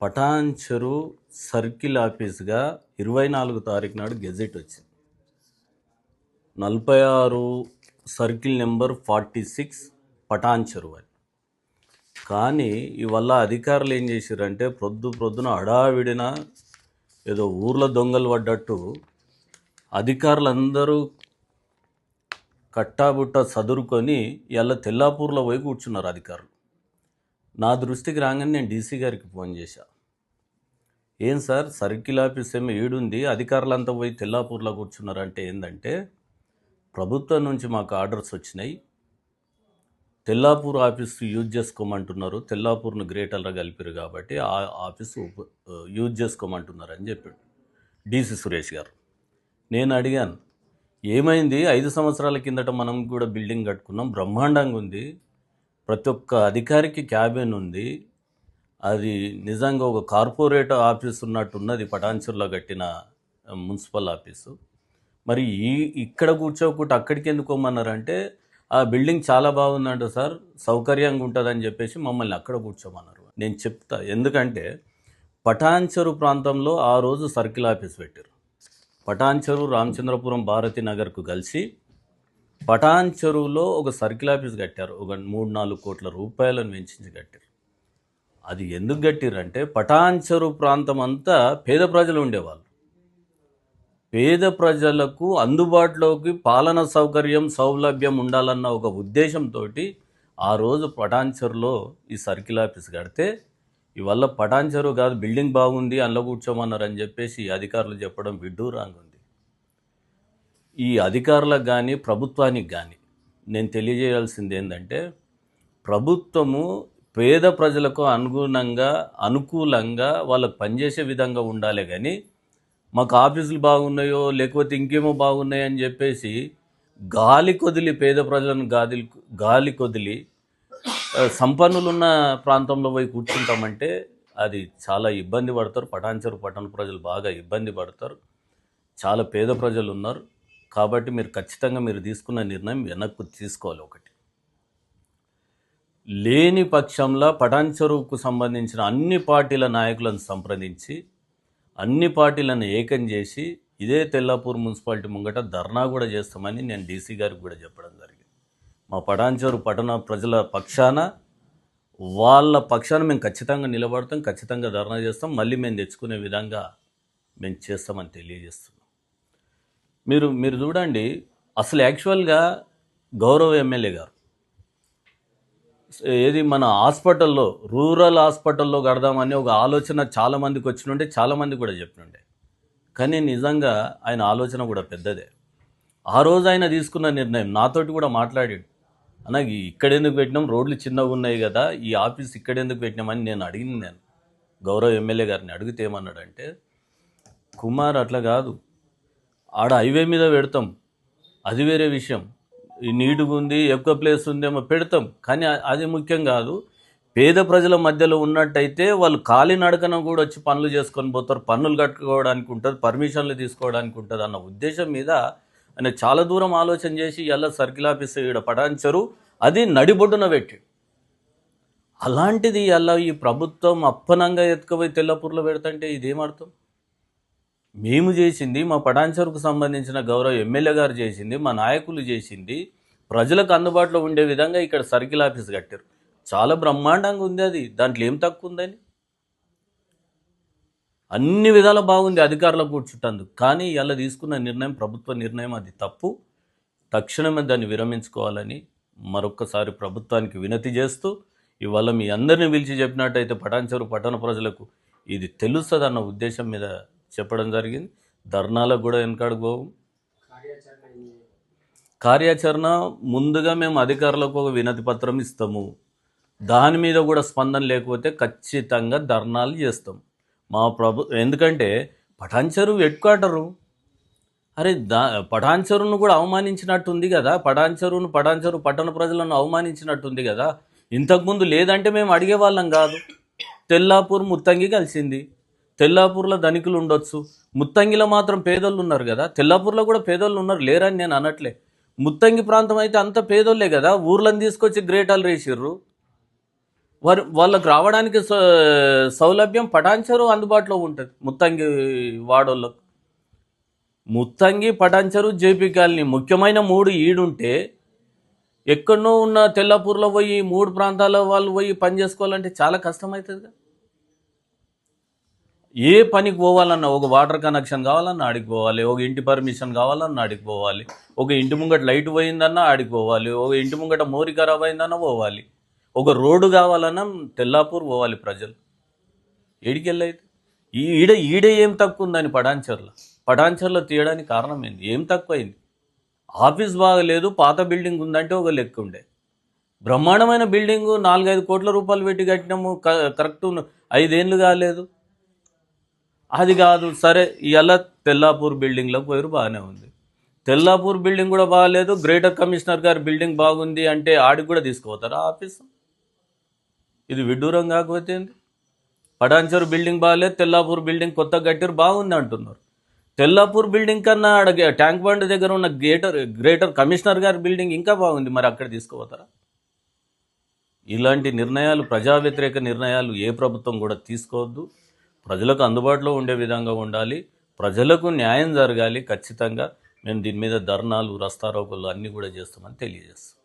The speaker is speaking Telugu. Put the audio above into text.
పటాన్చెరు సర్కిల్ ఆఫీస్గా ఇరవై నాలుగు తారీఖు నాడు గెజెట్ వచ్చింది. నలభై ఆరు circle number forty six Patancheru అని. కానీ ఇవల్ల అధికారులు ఏం చేశారంటే ప్రొద్దు ప్రొద్దున హడావిడిన ఏదో ఊర్లో దొంగలు పడ్డట్టు అధికారులందరూ కట్టాబుట్ట చదురుకొని ఇలా తెల్లాపూర్లో పోయి కూర్చున్నారు అధికారులు. నా దృష్టికి రాగానే నేను డీసీ గారికి ఫోన్ చేశా. ఏం సార్ సర్కిల్ ఆఫీస్ ఏమో ఏడుంది అధికారులంతా పోయి తెల్లాపూర్లో కూర్చున్నారంటే ఏంటంటే ప్రభుత్వం నుంచి మాకు ఆర్డర్స్ వచ్చినాయి. తెల్లాపూర్ ఆఫీస్ యూజ్ చేసుకోమంటున్నారు తెల్లాపూర్ను గ్రేటర్గా కలిపారు కాబట్టి ఆ ఆఫీస్ యూజ్ చేసుకోమంటున్నారు అని చెప్పాడు డీసీ సురేష్ గారు. నేను అడిగాను ఏమైంది? ఐదు సంవత్సరాల కిందట మనం కూడా బిల్డింగ్ కట్టుకున్నాం బ్రహ్మాండంగా ఉంది. ప్రతి ఒక్క అధికారికి క్యాబిన్ ఉంది. అది నిజంగా ఒక కార్పొరేట్ ఆఫీస్ ఉన్నట్టు ఉన్నది పటాన్చర్లో కట్టిన మున్సిపల్ ఆఫీసు. మరి ఈ ఇక్కడ కూర్చోకుండా అక్కడికి ఎందుకోమన్నారంటే ఆ బిల్డింగ్ చాలా బాగుందంట సార్ సౌకర్యంగా ఉంటుందని చెప్పేసి మమ్మల్ని అక్కడ కూర్చోమన్నారు. నేను చెప్తా ఎందుకంటే పటాన్చెరు ప్రాంతంలో ఆ రోజు సర్కిల్ ఆఫీస్ పెట్టారు. పటాన్చెరు రామచంద్రపురం భారతి నగర్కు కలిసి పటాన్ చెరువులో ఒక సర్కిల్ ఆఫీస్ కట్టారు. ఒక మూడు నాలుగు కోట్ల రూపాయలను వెంచించి కట్టారు. అది ఎందుకు కట్టిరంటే పటాన్చెరు ప్రాంతం అంతా పేద ప్రజలు ఉండేవాళ్ళు. పేద ప్రజలకు అందుబాటులోకి పాలన సౌకర్యం సౌలభ్యం ఉండాలన్న ఒక ఉద్దేశంతో ఆ రోజు పటాన్చెరులో ఈ సర్కిల్ ఆఫీస్ కడితే ఇవల్ల పటాన్చెరు కాదు బిల్డింగ్ బాగుంది అందులో కూర్చోమన్నారని చెప్పేసి అధికారులు చెప్పడం విడ్డూరంగా ఉంది. ఈ అధికారులకు కానీ ప్రభుత్వానికి కానీ నేను తెలియజేయాల్సింది ఏంటంటే ప్రభుత్వము పేద ప్రజలకు అనుగుణంగా అనుకూలంగా వాళ్ళకు పనిచేసే విధంగా ఉండాలి కానీ మాకు ఆఫీసులు బాగున్నాయో లేకపోతే ఇంకేమో బాగున్నాయో అని చెప్పేసి గాలి కొదిలి పేద ప్రజలను గాలి గాలి కొదిలి సంపన్నులున్న ప్రాంతంలో పోయి కూర్చుంటామంటే అది చాలా ఇబ్బంది పడతారు. పటాన్చరు పట్టణ ప్రజలు బాగా ఇబ్బంది పడతారు. చాలా పేద ప్రజలు ఉన్నారు. కాబట్టి మీరు ఖచ్చితంగా మీరు తీసుకున్న నిర్ణయం వెనక్కు తీసుకోవాలి ఒకటి. లేని పక్షంలో పటాన్ చెరువుకు సంబంధించిన అన్ని పార్టీల నాయకులను సంప్రదించి అన్ని పార్టీలను ఏకం చేసి ఇదే తెల్లాపూర్ మున్సిపాలిటీ ముంగట ధర్నా కూడా చేస్తామని నేను డీసీ గారికి కూడా చెప్పడం జరిగింది. మా పటాన్చెరు పట్టణ ప్రజల పక్షాన వాళ్ళ పక్షాన మేము ఖచ్చితంగా నిలబడతాం ఖచ్చితంగా ధర్నా చేస్తాం మళ్ళీ మేము తెచ్చుకునే విధంగా మేము చేస్తామని తెలియజేస్తున్నాం. మీరు మీరు చూడండి అసలు యాక్చువల్గా గౌరవ ఎమ్మెల్యే గారు. ఏది మన హాస్పిటల్లో రూరల్ హాస్పిటల్లో కడదామని ఒక ఆలోచన చాలా మందికి వచ్చినుండే చాలా మంది కూడా చెప్పినుండే. కానీ నిజంగా ఆయన ఆలోచన కూడా పెద్దదే. ఆ రోజు ఆయన తీసుకున్న నిర్ణయం నాతోటి కూడా మాట్లాడాడు. అన్న ఇక్కడ ఎందుకు పెట్టినాం? రోడ్లు చిన్నగా ఉన్నాయి కదా ఈ ఆఫీస్ ఇక్కడ ఎందుకు పెట్టినామని నేను అడిగింది నేను. గౌరవ ఎమ్మెల్యే గారిని అడిగితే ఏమన్నాడంటే కుమార్ అట్లా కాదు. ఆడ హైవే మీద పెడతాం. అది వేరే విషయం. ఈ నీటుగా ఉంది ఎక్కువ ప్లేస్ ఉందేమో పెడతాం. కానీ అది ముఖ్యం కాదు. పేద ప్రజల మధ్యలో ఉన్నట్టయితే వాళ్ళు కాలినడకన కూడా వచ్చి పనులు చేసుకొని పోతారు. పన్నులు కట్టుకోవడానికి ఉంటుంది పర్మిషన్లు తీసుకోవడానికి ఉంటుంది అన్న ఉద్దేశం మీద ఆయన చాలా దూరం ఆలోచన చేసి ఎలా సర్కిల్ ఆఫీస్ ఇక్కడ పటాన్చరు అది నడిబొడ్డున పెట్టి. అలాంటిది ఎలా ఈ ప్రభుత్వం అప్పనంగా ఎత్తుకుపోయి తెల్లపూర్లో పెడతంటే ఇదేమర్థం మేము చేసింది మా పటాన్చరుకు సంబంధించిన గౌరవ ఎమ్మెల్యే గారు చేసింది మా నాయకులు చేసింది ప్రజలకు అందుబాటులో ఉండే విధంగా ఇక్కడ సర్కిల్ ఆఫీస్ కట్టారు. చాలా బ్రహ్మాండంగా ఉంది అది. దాంట్లో ఏం తక్కువ ఉందని? అన్ని విధాలు బాగుంది అధికారులకు కూర్చుంటందుకు కానీ ఇలా తీసుకున్న నిర్ణయం ప్రభుత్వ నిర్ణయం అది తప్పు. తక్షణమే దాన్ని విరమించుకోవాలని మరొక్కసారి ప్రభుత్వానికి వినతి చేస్తూ ఇవాళ మీ అందరిని పిలిచి చెప్పినట్టయితే పటాన్చెరు పట్టణ ప్రజలకు ఇది తెలుస్తుందన్న ఉద్దేశం మీద చెప్పడం జరిగింది. ధర్నాలకు కూడా వెనకాడుకు పోవు. కార్యాచరణ ముందుగా మేము అధికారులకు ఒక వినతి పత్రం ఇస్తాము. దాని మీద కూడా స్పందన లేకపోతే ఖచ్చితంగా ధర్నాలు చేస్తాం. మా ప్రభు ఎందుకంటే పటాన్చరు వెట్టుకాటరు అరే దా పటాన్చరును కూడా అవమానించినట్టుంది కదా. పటాన్చరును పటాన్చరు పట్టణ ప్రజలను అవమానించినట్టుంది కదా. ఇంతకుముందు లేదంటే మేము అడిగేవాళ్ళం కాదు. తెల్లాపూర్ ముత్తంగి కలిసింది. తెల్లాపూర్లో ధనికులు ఉండొచ్చు. ముత్తంగిలో మాత్రం పేదోళ్ళు ఉన్నారు కదా. తెల్లాపూర్లో కూడా పేదోళ్ళు ఉన్నారు. లేరని నేను అనట్లే. ముత్తంగి ప్రాంతం అయితే అంత పేదోళ్ళే కదా. ఊర్లను తీసుకొచ్చి గ్రేటాలు రేసిర్రు. వారు వాళ్ళకు రావడానికి సౌ- సౌలభ్యం పటాన్చెరు అందుబాటులో ఉంటుంది. ముత్తంగి వాడోళ్ళకు. ముత్తంగి పటాన్చెరు జేపీ కాలనీ ముఖ్యమైన మూడు ఈడుంటే ఎక్కడనో ఉన్న తెల్లాపూర్లో పోయి మూడు ప్రాంతాల వాళ్ళు పోయి పని చేసుకోవాలంటే చాలా కష్టమవుతుంది కదా. ఏ పనికి పోవాలన్నా ఒక వాటర్ కనెక్షన్ కావాలన్నా ఆడికి పోవాలి ఒక ఇంటి పర్మిషన్ కావాలన్నా ఆడికి పోవాలి ఒక ఇంటి ముంగట లైట్ పోయిందన్నా ఆడికి పోవాలి ఒక ఇంటి ముంగట మోరి ఖరాబ్ అయిందన్నా పోవాలి ఒక రోడ్డు కావాలన్నా తెల్లాపూర్ పోవాలి ప్రజలు. ఏడికెళ్ళైతే ఈ ఈడ ఈడే ఏం తక్కువ ఉందని పటాన్చర్లో పటాన్చర్లో తీయడానికి కారణం ఏంది? ఏం తక్కువైంది ఆఫీస్ బాగలేదు పాత బిల్డింగ్ ఉందంటే ఒక లెక్క ఉండే. బ్రహ్మాండమైన బిల్డింగు నాలుగైదు కోట్ల రూపాయలు పెట్టి కట్టినాము క- కరెక్ట్ ఐదేళ్ళు కాలేదు. అది కాదు సరే ఇలా తెల్లాపూర్ బిల్డింగ్లో పోయారు బాగానే ఉంది. తెల్లాపూర్ బిల్డింగ్ కూడా బాగాలేదు గ్రేటర్ కమిషనర్ గారి బిల్డింగ్ బాగుంది అంటే ఆడికి కూడా తీసుకుపోతారు ఆఫీస్? ఇది విడ్డూరం కాకపోతే ఏంది? బిల్డింగ్ బాగాలేదు తెల్లాపూర్ బిల్డింగ్ కొత్త కట్టారు బాగుంది అంటున్నారు. తెల్లాపూర్ బిల్డింగ్ కన్నా ఆడ ట్యాంక్ బండ్ దగ్గర ఉన్న గ్రేటర్ గ్రేటర్ కమిషనర్ గారి బిల్డింగ్ ఇంకా బాగుంది మరి అక్కడ తీసుకుపోతారా? ఇలాంటి నిర్ణయాలు ప్రజా వ్యతిరేక నిర్ణయాలు ఏ ప్రభుత్వం కూడా తీసుకోవద్దు. ప్రజలకు అందుబాటులో ఉండే విధంగా ఉండాలి. ప్రజలకు న్యాయం జరగాలి. ఖచ్చితంగా మేము దీని మీద ధర్నాలు రస్తారోకులు అన్నీ కూడా చేస్తామని తెలియజేస్తాం.